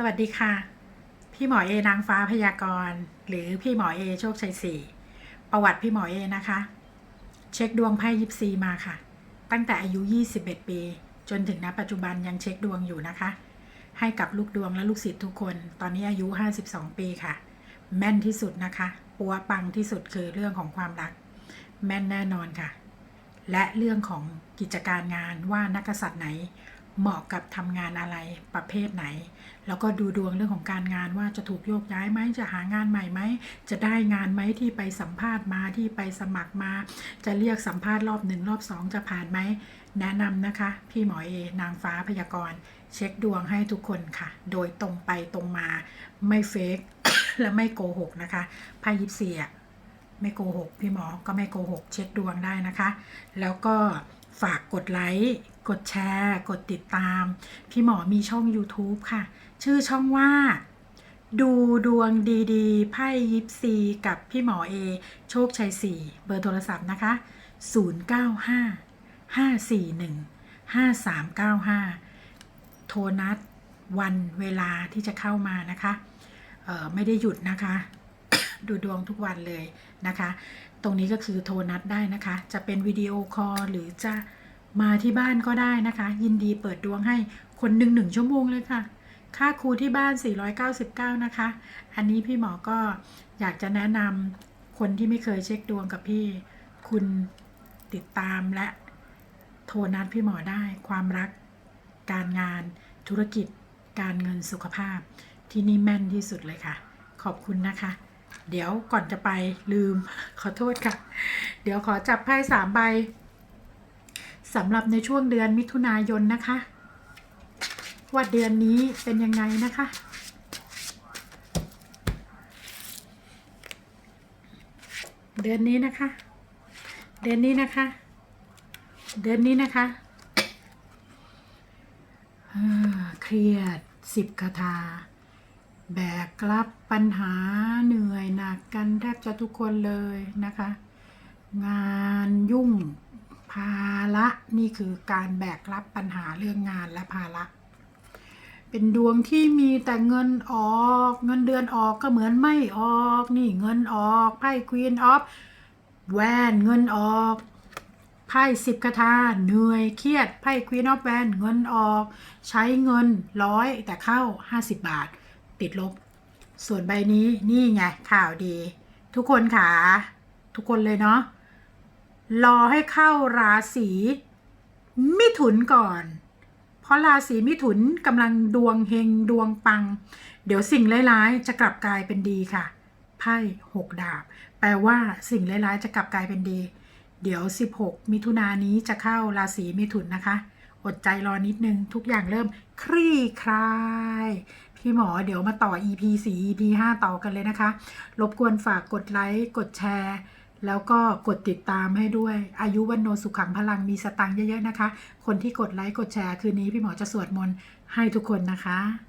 สวัสดีค่ะ พี่หมอเอนางฟ้าพยากรณ์หรือพี่หมอเอโชคชัยสี่ประวัติพี่หมอเอนะคะ เช็คดวงไพ่ยิปซีมาค่ะ ตั้งแต่อายุ 21 ปี จนถึงณปัจจุบันยังเช็คดวงอยู่นะคะ ให้กับลูกดวงและลูกศิษย์ทุกคน ตอนนี้อายุ 52 ปีค่ะ แม่นที่สุดนะคะปัวปังที่สุดคือเรื่องของความรัก แม่นแน่นอนค่ะ และเรื่องของกิจการงานว่านักกษัตริย์ไหน เหมาะกับทำงานอะไรประเภทไหน แล้วก็ดูดวงเรื่องของการงานว่าจะถูกโยกย้ายไหมจะหางานใหม่ไหมจะได้งานไหมที่ไปสัมภาษณ์มาที่ไปสมัครมา จะเรียกสัมภาษณ์รอบหนึ่งรอบสองจะผ่านไหมแนะนำนะคะ พี่หมอเอนางฟ้าพยากรณ์ เช็คดวงให้ทุกคนค่ะ โดยตรงไปตรงมา ไม่เฟกและไม่โกหกนะคะไพ่ยิปซีอะไม่โกหก พี่หมอก็ไม่โกหก เช็คดวงได้นะคะ แล้วก็ฝากกดไลค์ กดแชร์ กดติดตาม พี่หมอมีช่อง YouTube ค่ะ ชื่อช่องว่า ดูดวงดีๆ ไพ่ยิปซีกับพี่หมอเอ โชคชัย 4 เบอร์โทรศัพท์นะคะ 095 541 5395 โทรนัดวันเวลาที่จะเข้ามานะคะไม่ได้หยุดนะคะ ดูดวงทุกวันเลยนะคะ ตรงนี้ก็คือโทรนัดได้นะคะ จะเป็นวิดีโอคอลหรือจะ มาที่บ้านก็ได้นะคะ ยินดีเปิดดวงให้คนหนึ่งหนึ่งชั่วโมงเลยค่ะ ค่าครูที่บ้าน 499 นะคะ อันนี้พี่หมอก็อยากจะแนะนำคนที่ไม่เคยเช็คดวงกับพี่ คุณติดตามและโทรนัดพี่หมอได้ความรัก การงาน ธุรกิจ การเงินสุขภาพ ที่นี่แม่นที่สุดเลยค่ะ ขอบคุณนะคะ เดี๋ยวก่อนจะไปลืมขอโทษค่ะ เดี๋ยวขอจับไพ่สามใบ สำหรับในช่วงเดือนมิถุนายนนะคะ ว่าเดือนนี้เป็นยังไงนะคะ เดือนนี้นะคะ เดือนนี้นะคะ เดือนนี้นะคะเครียดสิบคาถาแบกรับปัญหาเหนื่อยหนักกันแทบจะทุกคนเลยนะคะ งานยุ่ง ภาระนี่คือการแบกรับปัญหาเรื่องงานและภาระเป็นดวงที่มีแต่เงินออก เงินเดือนออกก็เหมือนไม่ออก นี่เงินออกไพ่ Queen of แวนเงินออกไพ่สิบคาถาเหนื่อยเครียดไพ่ Queen of แวนเงินออก ใช้เงินร้อยแต่เข้า 50 บาท ติดลบ ส่วนใบนี้นี่ไงข่าวดี ทุกคนค่ะทุกคนเลยเนาะ รอให้เข้าราศีมิถุนก่อน เพราะราศีมิถุนกำลังดวงเฮงดวงปัง เดี๋ยวสิ่งร้ายๆจะกลับกลายเป็นดีค่ะ ไพ่หกดาบ แปลว่าสิ่งร้ายๆจะกลับกลายเป็นดี เดี๋ยว 16 มิถุนายนนี้จะเข้าราศีมิถุนนะคะ อดใจรอนิดนึง ทุกอย่างเริ่มคลี่คลาย พี่หมอเดี๋ยวมาต่อ EP 4 EP 5 ต่อกันเลยนะคะ รบกวนฝากกดไลค์ กดแชร์ แล้วก็กดติดตามให้ด้วย อายุวันโนสุขังพลังมีสตังเยอะๆนะคะ คนที่กดไลค์กดแชร์คืนนี้พี่หมอจะสวดมนต์ให้ทุกคนนะคะ